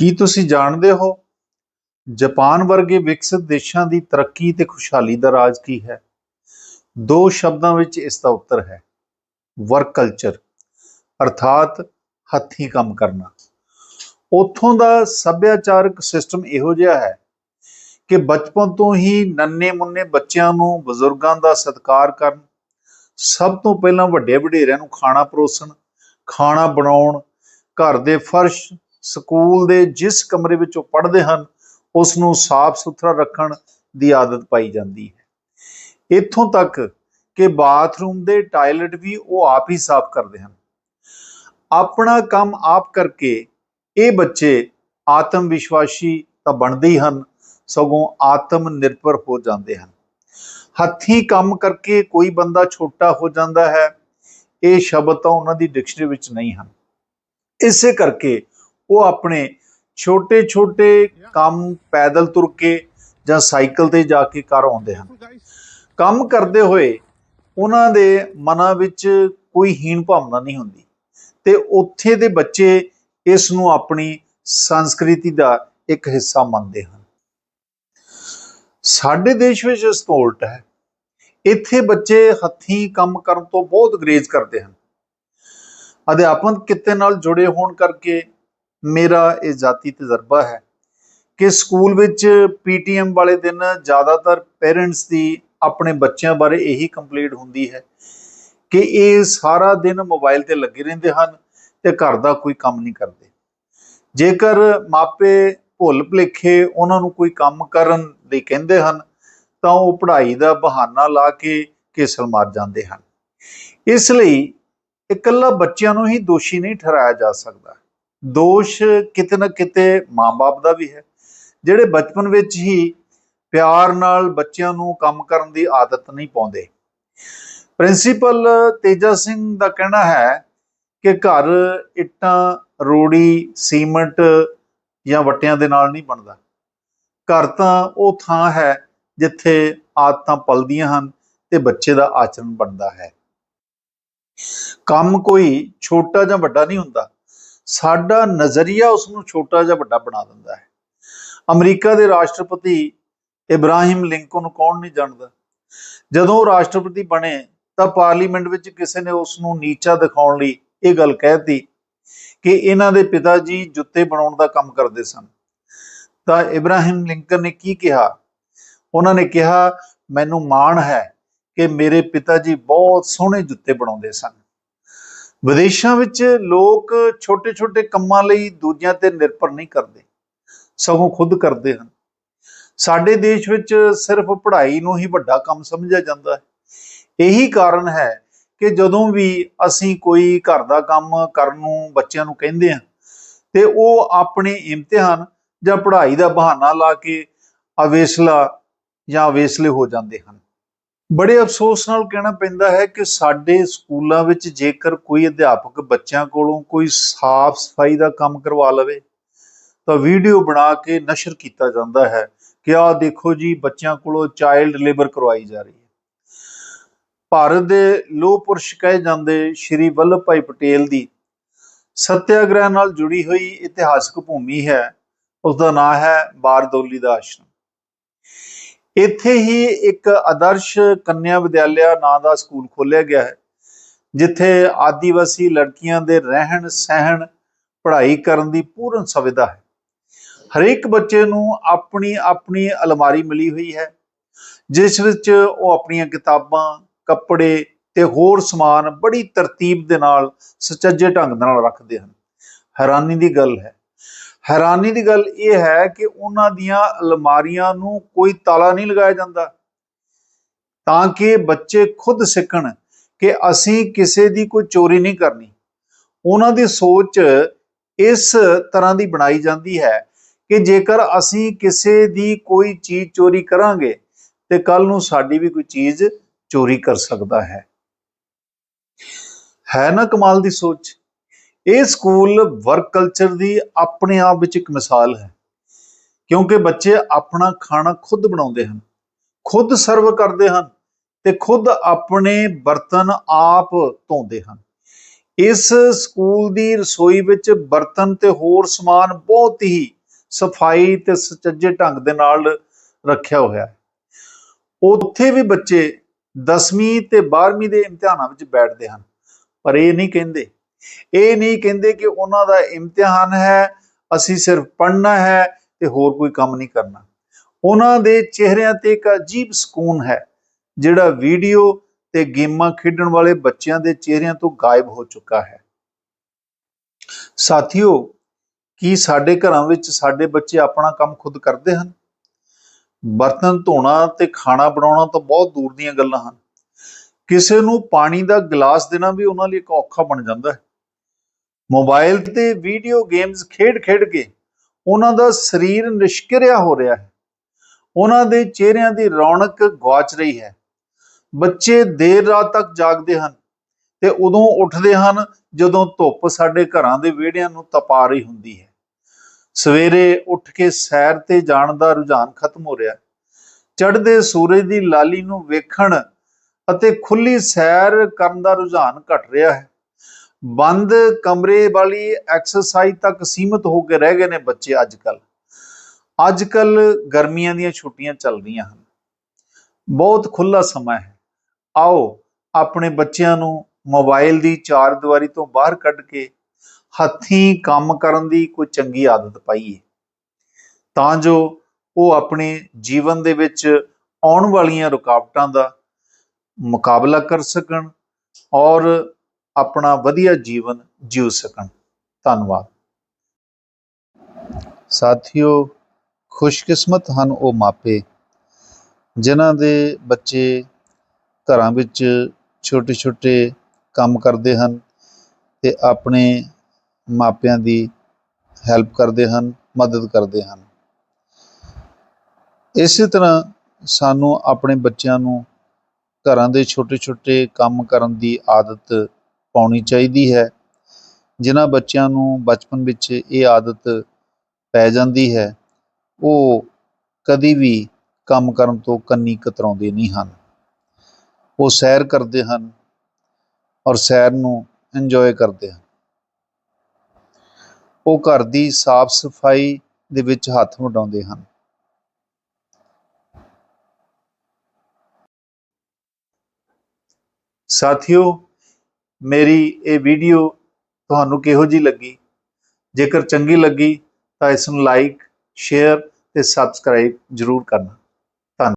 ਕੀ ਤੁਸੀਂ ਜਾਣਦੇ ਹੋ? ਜਾਪਾਨ ਵਰਗੇ ਵਿਕਸਿਤ ਦੇਸ਼ਾਂ ਦੀ ਤਰੱਕੀ ਤੇ ਖੁਸ਼ਹਾਲੀ ਦਾ ਰਾਜ਼ ਕੀ ਹੈ? ਦੋ ਸ਼ਬਦਾਂ ਵਿੱਚ ਇਸ ਦਾ ਉੱਤਰ ਹੈ। ਵਰਕ ਕਲਚਰ, ਅਰਥਾਤ ਹੱਥੀਂ ਕੰਮ ਕਰਨਾ। ਉੱਥੋਂ ਦਾ ਸੱਭਿਆਚਾਰਕ ਸਿਸਟਮ ਇਹੋ ਜਿਹਾ ਹੈ ਕਿ ਬਚਪਨ ਤੋਂ ਹੀ ਨੰਨੇ ਮੁੰਨੇ ਬੱਚਿਆਂ ਨੂੰ, ਬਜ਼ੁਰਗਾਂ ਦਾ ਸਤਿਕਾਰ ਕਰਨ, ਸਭ ਤੋਂ ਪਹਿਲਾਂ ਵੱਡੇ ਵਡੇਰਿਆਂ ਨੂੰ ਖਾਣਾ ਪਰੋਸਣ, ਖਾਣਾ ਬਣਾਉਣ, ਘਰ ਦੇ ਫਰਸ਼ ਸਕੂਲ ਦੇ ਜਿਸ ਕਮਰੇ ਵਿੱਚ ਉਹ ਪੜ੍ਹਦੇ ਹਨ ਉਸ ਨੂੰ ਸਾਫ਼ ਸੁਥਰਾ ਰੱਖਣ ਦੀ ਆਦਤ ਪਾਈ ਜਾਂਦੀ ਹੈ। ਇੱਥੋਂ ਤੱਕ ਕਿ ਬਾਥਰੂਮ ਦੇ ਟਾਇਲਟ ਵੀ ਉਹ ਆਪ ਹੀ ਸਾਫ਼ ਕਰਦੇ ਹਨ। ਆਪਣਾ ਕੰਮ ਆਪ ਕਰਕੇ ਇਹ ਬੱਚੇ ਆਤਮ ਵਿਸ਼ਵਾਸੀ ਤਾਂ ਬਣਦੇ ਹੀ ਹਨ, ਸਗੋਂ ਆਤਮ ਨਿਰਭਰ ਹੋ ਜਾਂਦੇ ਹਨ। ਹੱਥੀਂ ਕੰਮ ਕਰਕੇ ਕੋਈ ਬੰਦਾ ਛੋਟਾ ਹੋ ਜਾਂਦਾ ਹੈ, ਇਹ ਸ਼ਬਦ ਤਾਂ ਉਹਨਾਂ ਦੀ ਡਿਕਸ਼ਨਰੀ ਵਿੱਚ ਨਹੀਂ ਹਨ। ਇਸੇ ਕਰਕੇ ਉਹ ਆਪਣੇ ਛੋਟੇ ਛੋਟੇ ਕੰਮ ਪੈਦਲ ਤੁਰ ਕੇ ਜਾਂ ਸਾਈਕਲ ਤੇ ਜਾ ਕੇ ਕਰ ਆਉਂਦੇ ਹਨ। ਕੰਮ ਕਰਦੇ ਹੋਏ ਉਹਨਾਂ ਦੇ ਮਨਾਂ ਵਿੱਚ ਕੋਈ ਹੀਣ ਭਾਵਨਾ ਨਹੀਂ ਹੁੰਦੀ ਤੇ ਉੱਥੇ ਦੇ ਬੱਚੇ ਇਸ ਨੂੰ ਆਪਣੀ ਸੰਸਕ੍ਰਿਤੀ ਦਾ ਇੱਕ ਹਿੱਸਾ ਮੰਨਦੇ ਹਨ। ਸਾਡੇ ਦੇਸ਼ ਵਿੱਚ ਇਸ ਤੋਂ ਉਲਟ ਹੈ। ਇੱਥੇ ਬੱਚੇ ਹੱਥੀਂ ਕੰਮ ਕਰਨ ਤੋਂ ਬਹੁਤ ਗਰੇਜ਼ ਕਰਦੇ ਹਨ। ਅਧਿਆਪਨ ਕਿੱਤੇ ਨਾਲ ਜੁੜੇ ਹੋਣ ਕਰਕੇ ਮੇਰਾ ਇਹ ਜਾਤੀ ਤਜਰਬਾ ਹੈ ਕਿ ਸਕੂਲ ਵਿੱਚ ਪੀਟੀਐਮ ਵਾਲੇ ਦਿਨ ਜ਼ਿਆਦਾਤਰ ਪੇਰੈਂਟਸ ਦੀ ਆਪਣੇ ਬੱਚਿਆਂ ਬਾਰੇ ਇਹੀ ਕੰਪਲੇਂਟ ਹੁੰਦੀ ਹੈ ਕਿ ਇਹ ਸਾਰਾ ਦਿਨ ਮੋਬਾਈਲ ਤੇ ਲੱਗੇ ਰਹਿੰਦੇ ਹਨ ਤੇ ਘਰ ਦਾ ਕੋਈ ਕੰਮ ਨਹੀਂ ਕਰਦੇ। ਜੇਕਰ ਮਾਪੇ ਭੁੱਲ ਭੁਲੇਖੇ ਉਹਨਾਂ ਨੂੰ ਕੋਈ ਕੰਮ ਕਰਨ ਲਈ ਕਹਿੰਦੇ ਹਨ, ਤਾਂ ਉਹ ਪੜ੍ਹਾਈ ਦਾ ਬਹਾਨਾ ਲਾ ਕੇ ਕੇਸਲ ਮਾਰ ਜਾਂਦੇ ਹਨ। ਇਸ ਲਈ ਇਕੱਲਾ ਬੱਚਿਆਂ ਨੂੰ ਹੀ ਦੋਸ਼ੀ ਨਹੀਂ ਠਹਿਰਾਇਆ ਜਾ ਸਕਦਾ। ਦੋਸ਼ ਕਿਤੇ ਨਾ ਕਿਤੇ ਮਾਂ-ਬਾਪ ਦਾ ਵੀ ਹੈ। ਜਿਹੜੇ ਬਚਪਨ ਵਿੱਚ ਹੀ ਪਿਆਰ ਨਾਲ ਬੱਚਿਆਂ ਨੂੰ ਕੰਮ ਕਰਨ ਦੀ ਆਦਤ ਨਹੀਂ ਪਾਉਂਦੇ। ਪ੍ਰਿੰਸੀਪਲ ਤੇਜਾ ਸਿੰਘ ਦਾ ਕਹਿਣਾ ਹੈ ਕਿ ਘਰ ਇੱਟਾਂ, ਰੋੜੀ, ਸੀਮੈਂਟ ਜਾਂ ਵੱਟਿਆਂ ਦੇ ਨਾਲ ਨਹੀਂ ਬਣਦਾ। ਘਰ ਤਾਂ ਉਹ ਥਾਂ ਹੈ ਜਿੱਥੇ ਆਦਤਾਂ ਪਲਦੀਆਂ ਹਨ ਤੇ ਬੱਚੇ ਦਾ ਆਚਰਣ ਬਣਦਾ ਹੈ। ਕੰਮ ਕੋਈ ਛੋਟਾ ਜਾਂ ਵੱਡਾ ਨਹੀਂ ਹੁੰਦਾ। ਸਾਡਾ ਨਜ਼ਰੀਆ ਉਸ ਨੂੰ ਛੋਟਾ ਜਾਂ ਵੱਡਾ ਬਣਾ ਦਿੰਦਾ ਹੈ। ਅਮਰੀਕਾ ਦੇ ਰਾਸ਼ਟਰਪਤੀ ਇਬਰਾਹਿਮ ਲਿੰਕਨ ਕੌਣ ਨਹੀਂ ਜਾਣਦਾ। ਜਦੋਂ ਉਹ ਰਾਸ਼ਟਰਪਤੀ ਬਣੇ ਤਾਂ ਪਾਰਲੀਮੈਂਟ ਵਿੱਚ ਕਿਸੇ ਨੇ ਉਸ ਨੂੰ ਨੀਚਾ ਦਿਖਾਉਣ ਲਈ ਇਹ ਗੱਲ ਕਹਿਤੀ ਕਿ ਇਹਨਾਂ ਦੇ ਪਿਤਾ ਜੀ ਜੁੱਤੇ ਬਣਾਉਣ ਦਾ ਕੰਮ ਕਰਦੇ ਸਨ। ਤਾਂ ਇਬਰਾਹਿਮ ਲਿੰਕਨ ਨੇ ਕੀ ਕਿਹਾ? ਉਹਨਾਂ ਨੇ ਕਿਹਾ, ਮੈਨੂੰ ਮਾਣ ਹੈ ਕਿ ਮੇਰੇ ਪਿਤਾ ਜੀ ਬਹੁਤ ਸੋਹਣੇ ਜੁੱਤੇ ਬਣਾਉਂਦੇ ਸਨ। ਵਿਦੇਸ਼ਾਂ ਵਿੱਚ ਲੋਕ ਛੋਟੇ-ਛੋਟੇ ਕੰਮਾਂ ਲਈ ਦੂਜਿਆਂ ਤੇ ਨਿਰਭਰ ਨਹੀਂ ਕਰਦੇ, ਸਗੋਂ ਖੁਦ ਕਰਦੇ ਹਨ। ਸਾਡੇ ਦੇਸ਼ ਵਿੱਚ ਸਿਰਫ ਪੜ੍ਹਾਈ ਨੂੰ ਹੀ ਵੱਡਾ ਕੰਮ ਸਮਝਿਆ ਜਾਂਦਾ ਹੈ। ਇਹੀ ਕਾਰਨ ਹੈ ਕਿ ਜਦੋਂ ਵੀ ਅਸੀਂ ਕੋਈ ਘਰ ਦਾ ਕੰਮ ਕਰਨ ਨੂੰ ਬੱਚਿਆਂ ਨੂੰ ਕਹਿੰਦੇ ਹਾਂ, ਤੇ ਉਹ ਆਪਣੇ ਇਮਤਿਹਾਨ ਜਾਂ ਪੜ੍ਹਾਈ ਦਾ ਬਹਾਨਾ ਲਾ ਕੇ ਅਵੇਸਲਾ ਜਾਂ ਅਵੇਸਲੇ ਹੋ ਜਾਂਦੇ ਹਨ। ਬੜੇ ਅਫਸੋਸ ਨਾਲ ਕਹਿਣਾ ਪੈਂਦਾ ਹੈ ਕਿ ਸਾਡੇ ਸਕੂਲਾਂ ਵਿੱਚ ਜੇਕਰ ਕੋਈ ਅਧਿਆਪਕ ਬੱਚਿਆਂ ਕੋਲੋਂ ਕੋਈ ਸਾਫ਼ ਸਫ਼ਾਈ ਦਾ ਕੰਮ ਕਰਵਾ ਲਵੇ, ਤਾਂ ਵੀਡੀਓ ਬਣਾ ਕੇ ਨਸ਼ਰ ਕੀਤਾ ਜਾਂਦਾ ਹੈ ਕਿ ਆਹ ਦੇਖੋ ਜੀ, ਬੱਚਿਆਂ ਕੋਲੋਂ ਚਾਈਲਡ ਲੇਬਰ ਕਰਵਾਈ ਜਾ ਰਹੀ ਹੈ। ਭਾਰਤ ਦੇ ਲੋਹ ਪੁਰਸ਼ ਕਹੇ ਜਾਂਦੇ ਸ਼੍ਰੀ ਵੱਲਭ ਭਾਈ ਪਟੇਲ ਦੀ ਸਤਿਆਗ੍ਰਹਿ ਨਾਲ ਜੁੜੀ ਹੋਈ ਇਤਿਹਾਸਕ ਭੂਮੀ ਹੈ ਉਸ ਦਾ ਨਾਮ ਹੈ ਬਾਰਦੌਲੀ ਦਾ ਆਸ਼ਰਮ। ਇੱਥੇ ਹੀ ਇੱਕ ਆਦਰਸ਼ ਕੰਨਿਆ ਵਿਦਿਆਲਿਆ ਨਾਂ ਦਾ ਸਕੂਲ ਖੋਲ੍ਹਿਆ ਗਿਆ ਹੈ, ਜਿੱਥੇ ਆਦੀਵਾਸੀ ਲੜਕੀਆਂ ਦੇ ਰਹਿਣ ਸਹਿਣ, ਪੜ੍ਹਾਈ ਕਰਨ ਦੀ ਪੂਰਨ ਸੁਵਿਧਾ ਹੈ। ਹਰੇਕ ਬੱਚੇ ਨੂੰ ਆਪਣੀ ਆਪਣੀ ਅਲਮਾਰੀ ਮਿਲੀ ਹੋਈ ਹੈ, ਜਿਸ ਵਿੱਚ ਉਹ ਆਪਣੀਆਂ ਕਿਤਾਬਾਂ, ਕੱਪੜੇ ਤੇ ਹੋਰ ਸਮਾਨ ਬੜੀ ਤਰਤੀਬ ਦੇ ਨਾਲ ਸੁਚੱਜੇ ਢੰਗ ਨਾਲ ਰੱਖਦੇ ਹਨ। ਹੈਰਾਨੀ ਦੀ ਗੱਲ ਹੈ ਹੈਰਾਨੀ ਦੀ ਗੱਲ ਇਹ ਹੈ ਕਿ ਉਹਨਾਂ ਦੀਆਂ ਅਲਮਾਰੀਆਂ ਨੂੰ ਕੋਈ ਤਾਲਾ ਨਹੀਂ ਲਗਾਇਆ ਜਾਂਦਾ। ਤਾਂ ਕਿ ਬੱਚੇ ਖੁਦ ਸਿੱਖਣ ਕਿ ਅਸੀਂ ਕਿਸੇ ਦੀ ਕੋਈ ਚੋਰੀ ਨਹੀਂ ਕਰਨੀ। ਉਹਨਾਂ ਦੀ ਸੋਚ ਇਸ ਤਰ੍ਹਾਂ ਦੀ ਬਣਾਈ ਜਾਂਦੀ ਹੈ ਕਿ ਜੇਕਰ ਅਸੀਂ ਕਿਸੇ ਦੀ ਕੋਈ ਚੀਜ਼ ਚੋਰੀ ਕਰਾਂਗੇ, ਤੇ ਕੱਲ ਨੂੰ ਸਾਡੀ ਵੀ ਕੋਈ ਚੀਜ਼ ਚੋਰੀ ਕਰ ਸਕਦਾ ਹੈ। ਹੈ ਨਾ ਕਮਾਲ ਦੀ ਸੋਚ? ਇਹ ਸਕੂਲ ਵਰਕ ਕਲਚਰ ਦੀ ਆਪਣੇ ਆਪ ਵਿੱਚ ਇੱਕ ਮਿਸਾਲ ਹੈ। ਕਿਉਂਕਿ ਬੱਚੇ ਆਪਣਾ ਖਾਣਾ ਖੁਦ ਬਣਾਉਂਦੇ ਹਨ, ਖੁਦ ਸਰਵ ਕਰਦੇ ਹਨ ਤੇ ਖੁਦ ਆਪਣੇ ਬਰਤਨ ਆਪ ਧੋਂਦੇ ਹਨ। ਇਸ ਸਕੂਲ ਦੀ ਰਸੋਈ ਵਿੱਚ ਬਰਤਨ ਤੇ ਹੋਰ ਸਮਾਨ ਬਹੁਤ ਹੀ ਸਫ਼ਾਈ ਤੇ ਸੁਚੱਜੇ ਢੰਗ ਦੇ ਨਾਲ ਰੱਖਿਆ ਹੋਇਆ ਹੈ। ਉੱਥੇ ਵੀ ਬੱਚੇ 10ਵੀਂ ਤੇ 12ਵੀਂ ਦੇ ਇਮਤਿਹਾਨਾਂ ਵਿੱਚ ਬੈਠਦੇ ਹਨ, ਪਰ ਇਹ ਨਹੀਂ ਕਹਿੰਦੇ ਇਹ ਨਹੀਂ ਕਹਿੰਦੇ ਕਿ ਉਹਨਾਂ ਦਾ ਇਮਤਿਹਾਨ ਹੈ, ਅਸੀਂ ਸਿਰਫ ਪੜ੍ਹਨਾ ਹੈ ਤੇ ਹੋਰ ਕੋਈ ਕੰਮ ਨਹੀਂ ਕਰਨਾ। ਉਹਨਾਂ ਦੇ ਚਿਹਰਿਆਂ ਤੇ ਇੱਕ ਅਜੀਬ ਸਕੂਨ ਹੈ, ਜਿਹੜਾ ਵੀਡੀਓ ਤੇ ਗੇਮਾਂ ਖੇਡਣ ਵਾਲੇ ਬੱਚਿਆਂ ਦੇ ਚਿਹਰਿਆਂ ਤੋਂ ਗਾਇਬ ਹੋ ਚੁੱਕਾ ਹੈ। ਸਾਥੀਓ, ਕੀ ਸਾਡੇ ਘਰਾਂ ਵਿੱਚ ਸਾਡੇ ਬੱਚੇ ਆਪਣਾ ਕੰਮ ਖੁਦ ਕਰਦੇ ਹਨ? ਬਰਤਨ ਧੋਣਾ ਤੇ ਖਾਣਾ ਬਣਾਉਣਾ ਤਾਂ ਬਹੁਤ ਦੂਰ ਦੀਆਂ ਗੱਲਾਂ ਹਨ। ਕਿਸੇ ਨੂੰ ਪਾਣੀ ਦਾ ਗਲਾਸ ਦੇਣਾ ਵੀ ਉਹਨਾਂ ਲਈ ਇੱਕ ਔਖਾ ਬਣ ਜਾਂਦਾ ਹੈ। ਮੋਬਾਈਲ ਤੇ ਵੀਡੀਓ ਗੇਮਸ ਖੇਡ-ਖੇਡ ਕੇ ਉਹਨਾਂ ਦਾ ਸਰੀਰ ਨਿਸ਼ਕਿਰਿਆ ਹੋ ਰਿਹਾ ਹੈ। ਉਹਨਾਂ ਦੇ ਚਿਹਰਿਆਂ ਦੀ ਰੌਣਕ ਗੁਆਚ ਰਹੀ ਹੈ। ਬੱਚੇ ਦੇਰ ਰਾਤ ਤੱਕ ਜਾਗਦੇ ਹਨ ਤੇ ਉਦੋਂ ਉੱਠਦੇ ਹਨ ਜਦੋਂ ਧੁੱਪ ਸਾਡੇ ਘਰਾਂ ਦੇ ਵਿਹੜਿਆਂ ਨੂੰ ਤਪਾ ਰਹੀ ਹੁੰਦੀ ਹੈ। ਸਵੇਰੇ ਉੱਠ ਕੇ ਸੈਰ ਤੇ ਜਾਣ ਦਾ ਰੁਝਾਨ ਖਤਮ ਹੋ ਰਿਹਾ ਚੜ੍ਹਦੇ ਸੂਰਜ ਦੀ ਲਾਲੀ ਨੂੰ ਵੇਖਣ ਅਤੇ ਖੁੱਲੀ ਸੈਰ ਕਰਨ ਦਾ ਰੁਝਾਨ ਘਟ ਰਿਹਾ ਹੈ। ਬੰਦ ਕਮਰੇ ਵਾਲੀ ਐਕਸਰਸਾਈਜ਼ ਤੱਕ ਸੀਮਿਤ ਹੋ ਕੇ ਰਹਿ ਗਏ ਨੇ ਬੱਚੇ ਅੱਜ ਕੱਲ ਅੱਜ ਕੱਲ ਗਰਮੀਆਂ ਦੀਆਂ ਛੁੱਟੀਆਂ ਚੱਲ ਰਹੀਆਂ ਹਨ। ਬਹੁਤ ਖੁੱਲਾ ਸਮਾਂ ਹੈ। ਆਓ ਆਪਣੇ ਬੱਚਿਆਂ ਨੂੰ ਮੋਬਾਈਲ ਦੀ ਚਾਰ ਦੀਵਾਰੀ ਤੋਂ ਬਾਹਰ ਕੱਢ ਕੇ ਹੱਥੀਂ ਕੰਮ ਕਰਨ ਦੀ ਕੋਈ ਚੰਗੀ ਆਦਤ ਪਾਈਏ। ਤਾਂ ਜੋ ਉਹ ਆਪਣੇ ਜੀਵਨ ਦੇ ਵਿੱਚ ਆਉਣ ਵਾਲੀਆਂ ਰੁਕਾਵਟਾਂ ਦਾ ਮੁਕਾਬਲਾ ਕਰ ਸਕਣ ਔਰ ਆਪਣਾ ਵਧੀਆ ਜੀਵਨ ਜਿਉ ਸਕਣ। ਧੰਨਵਾਦ। ਸਾਥੀਓ, ਖੁਸ਼ਕਿਸਮਤ ਹਨ ਉਹ ਮਾਪੇ, ਜਿਨ੍ਹਾਂ ਦੇ ਬੱਚੇ ਘਰਾਂ ਵਿੱਚ ਛੋਟੇ-ਛੋਟੇ ਕੰਮ ਕਰਦੇ ਹਨ ਤੇ ਆਪਣੇ ਮਾਪਿਆਂ ਦੀ ਹੈਲਪ ਕਰਦੇ ਹਨ, ਮਦਦ ਕਰਦੇ ਹਨ। ਇਸੇ ਤਰ੍ਹਾਂ ਸਾਨੂੰ ਆਪਣੇ ਬੱਚਿਆਂ ਨੂੰ ਘਰਾਂ ਦੇ ਛੋਟੇ-ਛੋਟੇ ਕੰਮ ਕਰਨ ਦੀ ਆਦਤ ਪਾਉਣੀ ਚਾਹੀਦੀ ਹੈ। ਜਿਨ੍ਹਾਂ ਬੱਚਿਆਂ ਨੂੰ ਬਚਪਨ ਵਿੱਚ ਇਹ ਆਦਤ ਪੈ ਜਾਂਦੀ ਹੈ, ਉਹ ਕਦੀ ਵੀ ਕੰਮ ਕਰਨ ਤੋਂ ਕੰਨੀ ਕਤਰਾਉਂਦੇ ਨਹੀਂ ਹਨ। ਉਹ ਸੈਰ ਕਰਦੇ ਹਨ ਔਰ ਸੈਰ ਨੂੰ ਇੰਜੋਏ ਕਰਦੇ ਹਨ। ਉਹ ਘਰ ਦੀ ਸਾਫ਼ ਸਫ਼ਾਈ ਦੇ ਵਿੱਚ ਹੱਥ ਵਡਾਉਂਦੇ ਹਨ। ਸਾਥੀਓ ਮੇਰੀ ਇਹ ਵੀਡੀਓ ਤੁਹਾਨੂੰ ਕਿਹੋ ਜੀ ਲੱਗੀ? ਜੇਕਰ ਚੰਗੀ ਲੱਗੀ ਤਾਂ ਇਸ ਨੂੰ ਲਾਈਕ ਸ਼ੇਅਰ ਤੇ ਸਬਸਕ੍ਰਾਈਬ ਜ਼ਰੂਰ ਕਰਨਾ।